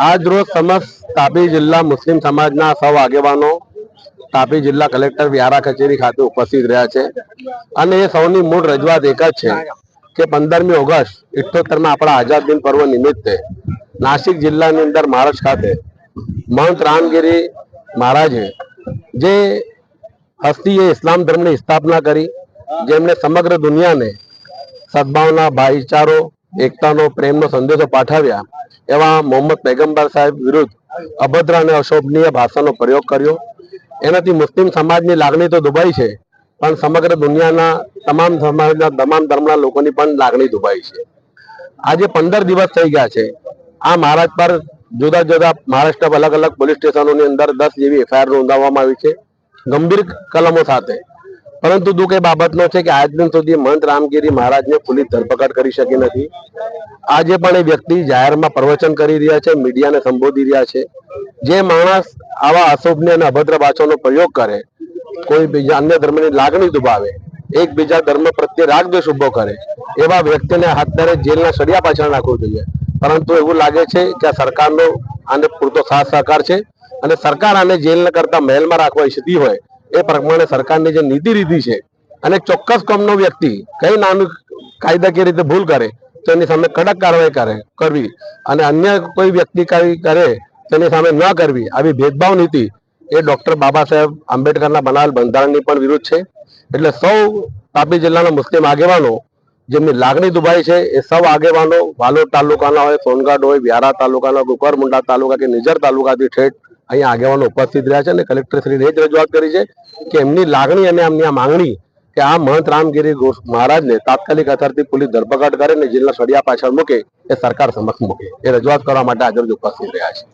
આજ રોજ સમસ્ત તાપી જિલ્લા મુસ્લિમ સમાજના સૌ આગેવાનો તાપી જિલ્લા કલેક્ટર વ્યારા કચેરી ખાતે ઉપસ્થિત રહ્યા છે. અને એ સૌની મૂળ રજૂઆત એક જ છે કે પંદરમી ઓગસ્ટ ઇઠ્ઠોતેરમાં આપણા આઝાદ દિન પર્વ નિમિત્તે નાસિક જિલ્લાની અંદર મહારાજ ખાતે મહંત રામગીરી મહારાજે જે હસ્તીએ ઇસ્લામ ધર્મની સ્થાપના કરી જેમણે સમગ્ર દુનિયાને સદભાવના, ભાઈચારો, એકતાનો, પ્રેમનો સંદેશો પાઠવ્યા એવા મોહમ્મદ પેગમ્બર સાહેબ વિરુદ્ધ અભદ્ર અને અશોભનીય ભાષાનો પ્રયોગ કર્યો. એનાથી મુસ્લિમ સમાજની લાગણી તો દુભાઈ છે, પણ સમગ્ર દુનિયાના તમામ સમાજના તમામ ધર્મના લોકોની પણ લાગણી દુભાઈ છે. આજે પંદર દિવસ થઈ ગયા છે. આ મહારાજ પર જુદા જુદા મહારાષ્ટ્ર અલગ અલગ પોલીસ સ્ટેશનોની અંદર દસ જેવી એફઆઈઆર નોંધાવવામાં આવી છે. ગંભીર કલમો સાથે પરંતુ દુઃખ એ બાબતનો છે કે આજ દિન સુધી મહંત રામગીરી મહારાજને પોલીસ ધરપકડ કરી શકી નથી. આજે પણ એ વ્યક્તિ જાહેરમાં પ્રવચન કરી રહ્યા છે, મીડિયાને સંબોધી રહ્યા છે. જે માણસ આવા અશોભની અને અભદ્ર ભાષાનો પ્રયોગ કરે, કોઈ બીજા અન્ય ધર્મની લાગણી દુભાવે, એકબીજા ધર્મ પ્રત્યે રાગદ્વેષ ઊભો કરે, એવા વ્યક્તિને હાથ ધરે જેલના સળિયા પાછળ નાખવું જોઈએ. પરંતુ એવું લાગે છે કે આ સરકારનો આને પૂરતો સાથ સહકાર છે અને સરકાર આને જેલના કરતા મહેલમાં રાખવા ઈચ્છતી હોય એ પ્રમાણે સરકારની જે નીતિ રીતિ છે અને ચોક્કસ કોમનો વ્યક્તિ કઈ નાનું કાયદાકીય રીતે ભૂલ કરે, તો એની સામે કડક કાર્યવાહી કરે, કરવી. અને અન્ય કોઈ વ્યક્તિ કઈ કરે તેની સામે ન કરવી. આવી ભેદભાવ નીતિ એ ડોક્ટર બાબા સાહેબ આંબેડકરના બનાવેલ બંધારણની પણ વિરુદ્ધ છે. એટલે સૌ તાપી જિલ્લાના મુસ્લિમ આગેવાનો, જેમની લાગણી દુભાઈ છે, એ સૌ આગેવાનો વાલોડ તાલુકાના હોય સોનગઢ હોય, વ્યારા તાલુકાના કુકરમુંડા તાલુકા કે નિઝર તાલુકાથી ઠેઠ અહીંયા આગેવાનો ઉપસ્થિત રહ્યા છે અને કલેક્ટરશ્રીને એ જ રજૂઆત કરી છે કે એમની લાગણી અને એમની આ માંગણી કે આ મહંત રામગીરી ગોસ- મહારાજને તાત્કાલિક અસરથી પોલીસ ધરપકડ કરે અને જેલના સળિયા પાછળ મૂકે એ સરકાર સમક્ષ મૂકે. એ રજૂઆત કરવા માટે હાજર ઉપસ્થિત રહ્યા છે.